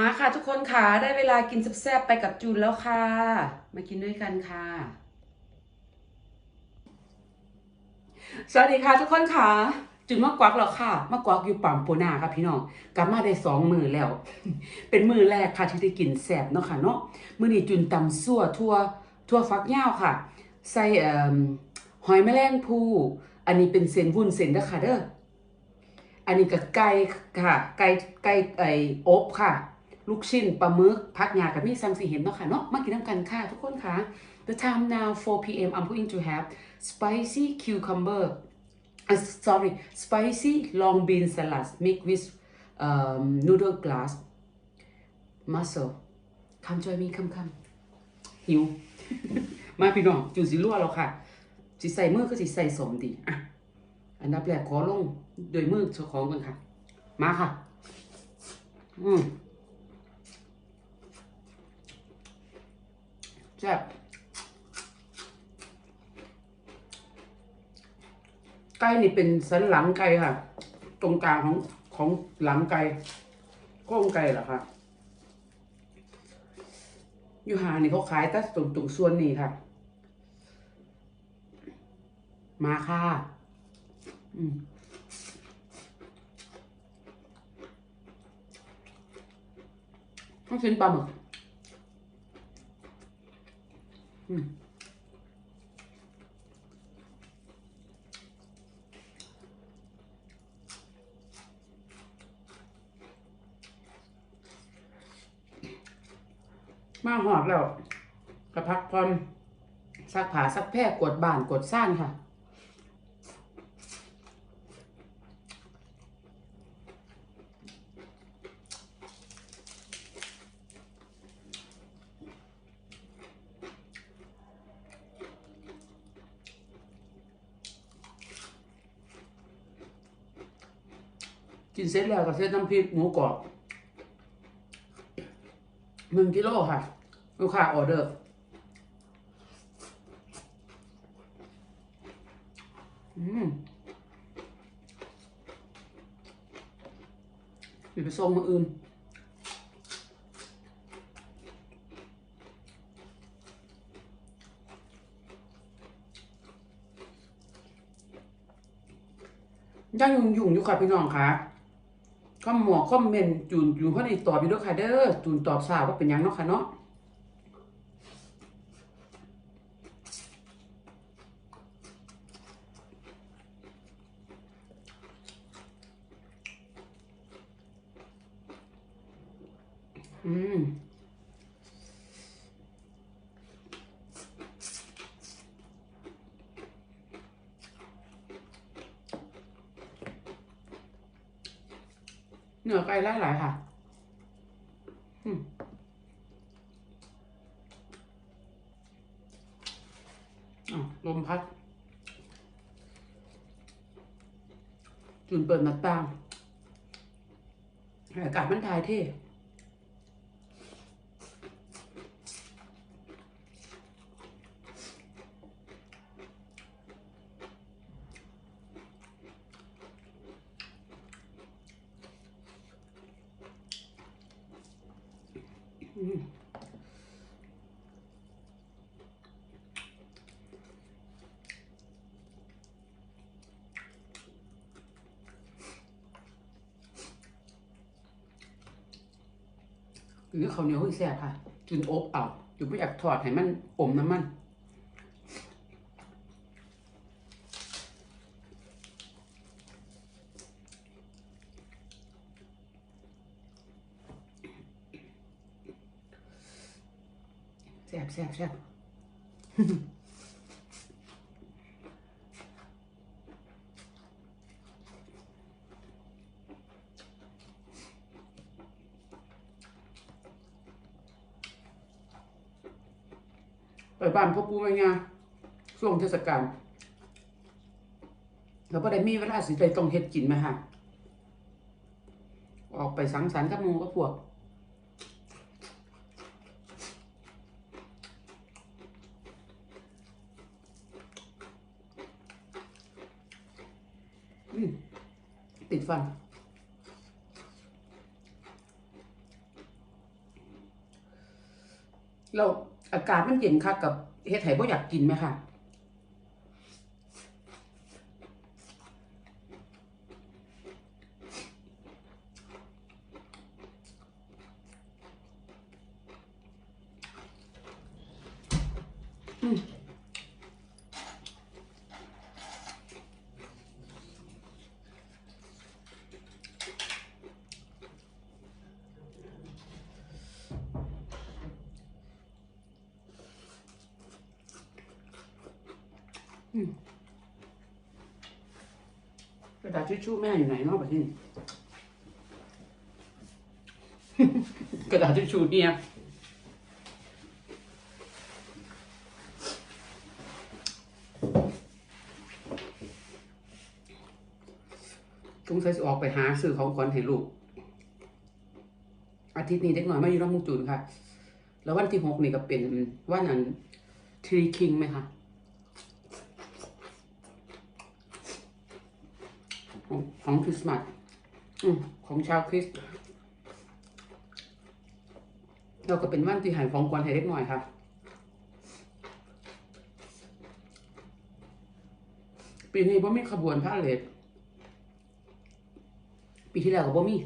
มาค่ะทุกคนค่ะได้เวลากินแซ่บๆไปกับจูนแล้วค่ะ มากินด้วยกันค่ะ สวัสดีค่ะทุกคนค่ะ จุนมากวักแล้วค่ะมากวักอยู่ปั๊มโปนาค่ะพี่น้องกลับมาได้สองมือแล้ว เป็นมือแรกค่ะที่ได้กินแซ่บเนาะค่ะเนาะมือนี้จุนตำซั่วทั่วทั่วฟักยาวค่ะ ใส่เอ่อหอยแมลงภู่อันนี้เป็นเส้นวุ้นเส้นเด้อค่ะเด้ออันนี้ก็ไก่ค่ะไก่ไก่ไอ้อบค่ะ ลูกชิ้นปลาหมึกผักหยากับมีซัมสีเห็นเนาะค่ะเนาะมากินน้ำกันค่ะทุกคนค่ะ The time now 4 p.m. I'm going to have spicy cucumber uh, sorry spicy long bean salad mixed with um, noodle glass mussel come join me come come หิว มาพี่น้องจูสิรั่วแล้วค่ะสิใส่มือก็สิใส่สมดีอะอันดับแรกขอลงโดยมือเจ้าของกันค่ะ มาค่ะ อืม แซ่บไก่นี่เป็นสันหลังไก่ค่ะ ตรงกลางของของหลังไก่โค้งไก่เหรอคะอยู่หานี่เขาขายแต่ตรงตรงส่วนนี้ค่ะ มาค่ะอืมต้องชิ้นปลาหมึกอื มาหอดแล้วกระพักพรซักผาซักแพร่กดบ้านกดซ่านค่ะ กินเสร็จแล้วก็เสร็จน้ำพริกหมูกรอบหนึ่งกิโลค่ะ ลูกค้าออเดอร์อืมอยู่ไปส่งมาอื่นยังยุงยุ่งอยู่ค่ะพี่น้องค่ะ ก็หมอคอมเมนจูนจูนเขาในตอบอยู่ด้วยค่ะเด้อจูนตอบสาวว่าเป็นยังเนาะค่ะเนาะอืม เหนือไก่หลายๆค่ะอืมอะลมพัดจุนเปิดหน้าต่างอากาศมันทายเท่ หรือข้าวเหนียวให้แซ่บค่ะจุนอบเอาอยู่ไม่อยากถอดให้มันอมน้ำมันแซ่บแซ่บแซ่บ ไปบ้านพ่อปู่แม่ย่าช่วงเทศกาลแล้วก็ได้มีเวลาสิไปต้องเฮ็ดกินไหมค่ะออกไปสังสรรค์กับมูกับพวก ติดฟัน เราอากาศมันเย็นค่ะกับเฮ็ดไห่บ่อยากกินไหมค่ะ อืม กระดาษทิชชู่แม่อยู่ไหนนอกประเทศนี้กระดาษทิชชู่เนี่ยสงสัยจะออกไปหาซื้อของขวัญให้ลูก อาทิตย์นี้เด็กหน่อยไมาอยู่น้องมุกจูนค่ะ แล้ววันที่หกนี่ก็เป็นวันนั้นทรีคิงไหมคะ ของของคริสต์มาสของชาวคริสต์เราก็เป็นวันที่หายของกวนให้เล็กหน่อยค่ะปีนี้บ่มีขบวนพาเลทปีที่แล้วก็บ่มี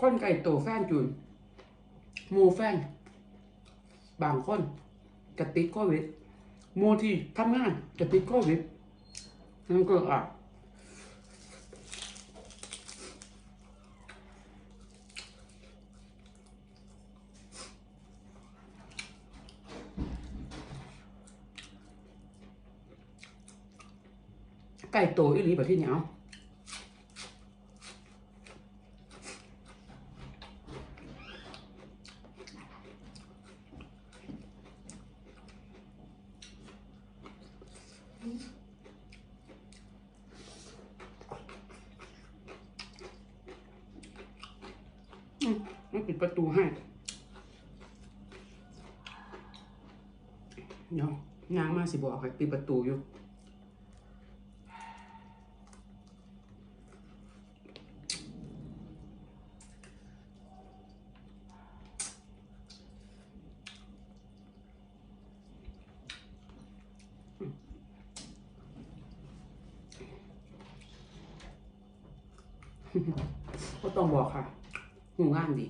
คนไก่โตแฟนจุนมูแฟน บางคนจะติดโควิดมูที่ทำงานจะติดโควิดนั่นก็อะไก่โตอีหลีแบบที่เหนียวอืมไม่ ปิดประตูให้เดี๋ยวนางมาสิบอกให้ปิดประตูอยู่ก็ต้องบอกค่ะหูงานดี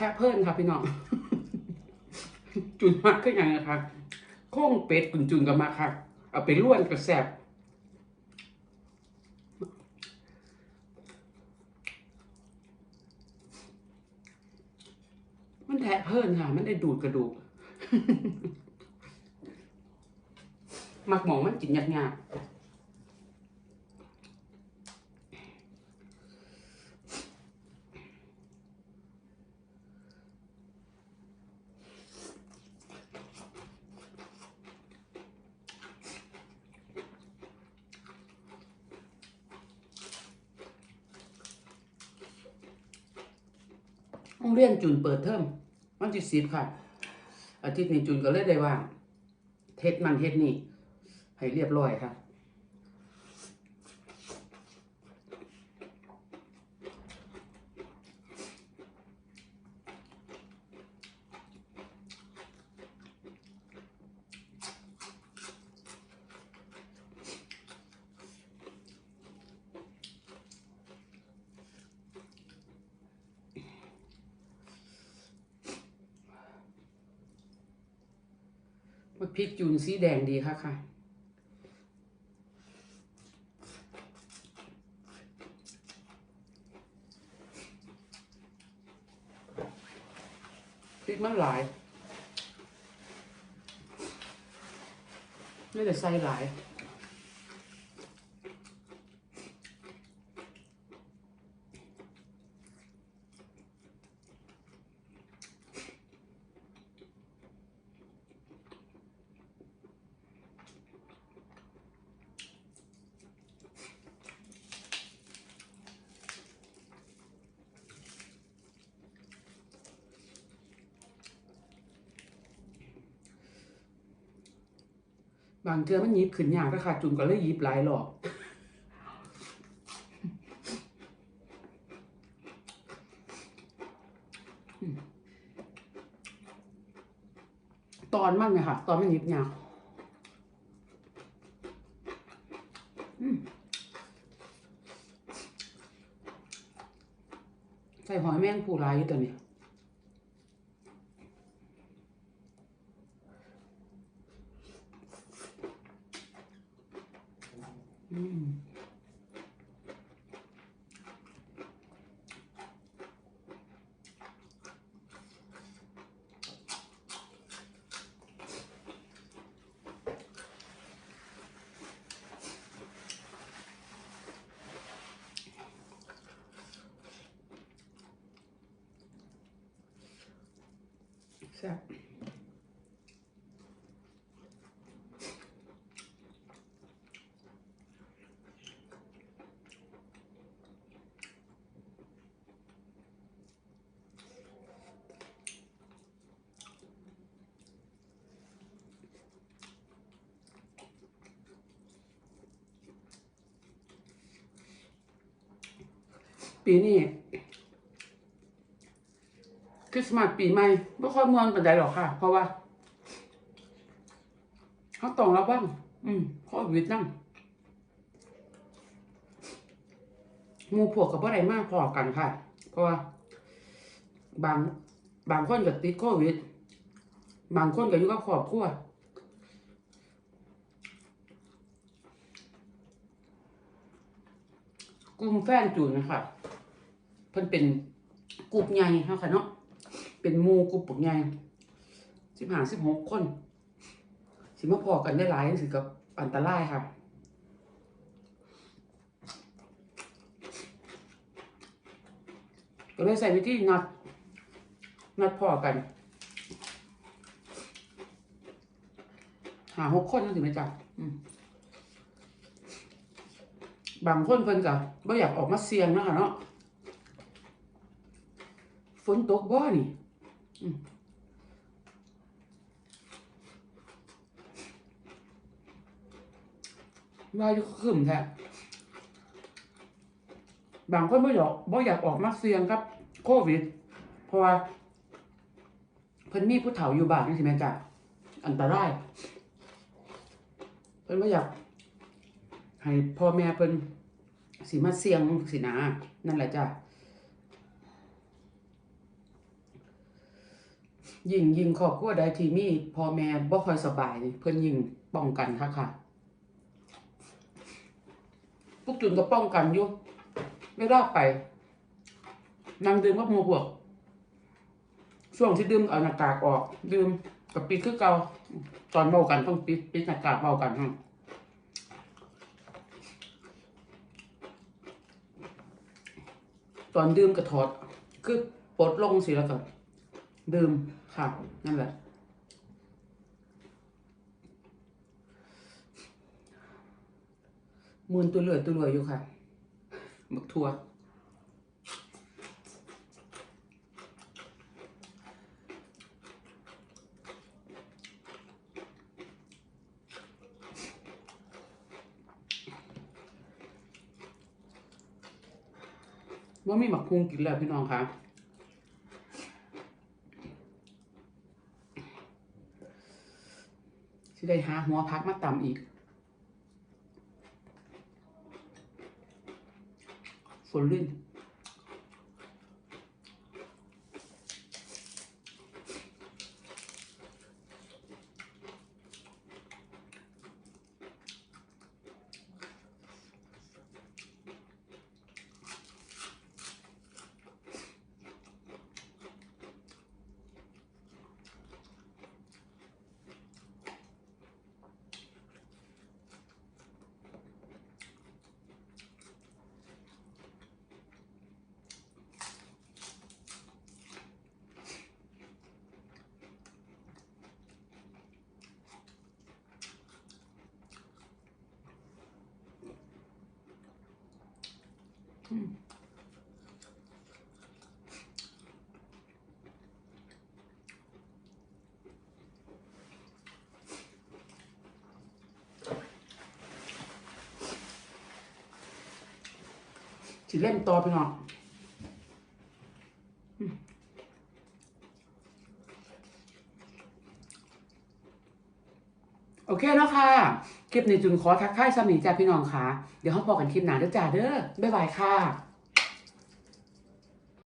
แค่เพิ่นค่ะพี่น้อง จุนมากก็ยังนะคะโค้งเป็ดกุนจุนกับมาค่ะเอาไปล้วนกระแสบมันแทะเพิ่นค่ะ มันได้ดูดกระดูก มักหมองมันกินยากๆ งเรียนจุนเปิดเทอมวันที่สิบค่ะ อาทิตย์นี้จุนก็เลยได้ว่างเทศมันเทศนี่ให้เรียบร้อยค่ะ ว่าพริกจุนสีแดงดีค่ะค่ะ พริกมันหลาย ไม่แต่ใส่หลาย บางเทือมันยิบขึ้นยากก็ค่ะจุนก็เลยยิบหลายรอบอืมตอนมันไหมค่ะ ตอนมันยิบยากใส่หอยแมงผู้ร้ายอยู่ตัวนี้ อืม ปีนี้คริสต์มาสปีใหม่ไม่ค่อยมวนปานใดหรอกค่ะ เพราะว่าเขาต้องระวังอืมโควิดนั่งมูพวกกับบ่ได้มากพอกันค่ะ เพราะว่า บางบางคนก็ติดโควิด บางคนก็อยู่กับครอบครัวกลุ่มแฟนจูนนะคะ เพิ่นเป็นกลุ่มใหญ่เนาะค่ะเนาะเป็นหมู่กลุ่มปกใหญ่สิบห้าสิบหกคน สิมาพอกันได้หลายสิกับอันตรายค่ะก็เลยใส่วิธีนัดนัดพอกันหาหกคนนั่นถึงไหมจ๊ะอืมบางคนเพิ่นก็บ่อยากออกมาเสี่ยงเนาะคะเนาะฝ นตกบ่นี่อืมว่าอยู่ขึ้นแท้บางคนบ่อยากบ่อยากออกมาเสี่ยงกับ โควิด เพราะว่าเพิ่นมีผู้เฒ่าอยู่บ้านนี่ใช่ไหมจ๊ะอันตรายเพิ่นบ่อยาก ให้พ่อแม่เพิ่นสิมาเสี่ยงสินะนั่นแหละจ้ะ ยิ่งยิ่งครอบครัวใดที่มีพ่อแม่บ่ค่อยสบายนี่เพิ่นยิ่งป้องกันค่ะค่ะพวกจุนก็ป้องกันอยู่ไม่รอดไปนั่งดื่มกับหมู่พวก ช่วงที่ดื่มเอาหน้ากากออก ดื่มกับปิดคือเกาตอนเว้ากันต้องปิดปิดหน้ากากเว้ากันฮะตอนดื่มกระถอด คือปลดลงสิแล้วก็ ดื่มค่ะ นั่นแหละ มูลตัวเหลือตัวรวยอยู่ค่ะบักทัวว่ามีหมักคุงกินแล้วพี่น้องคะ สิได้หาหัวพักมาตำอีก ฝนลื่น สิเล่นต่อพี่น้องโอเคแล้วค่ะ คลิปนี้จุนขอทักทายสามีจ้าพี่น้องค่ะ เดี๋ยวเขาพอกันคลิปหน้าเด้อจ้าเด้อบ๊ายบายค่ะ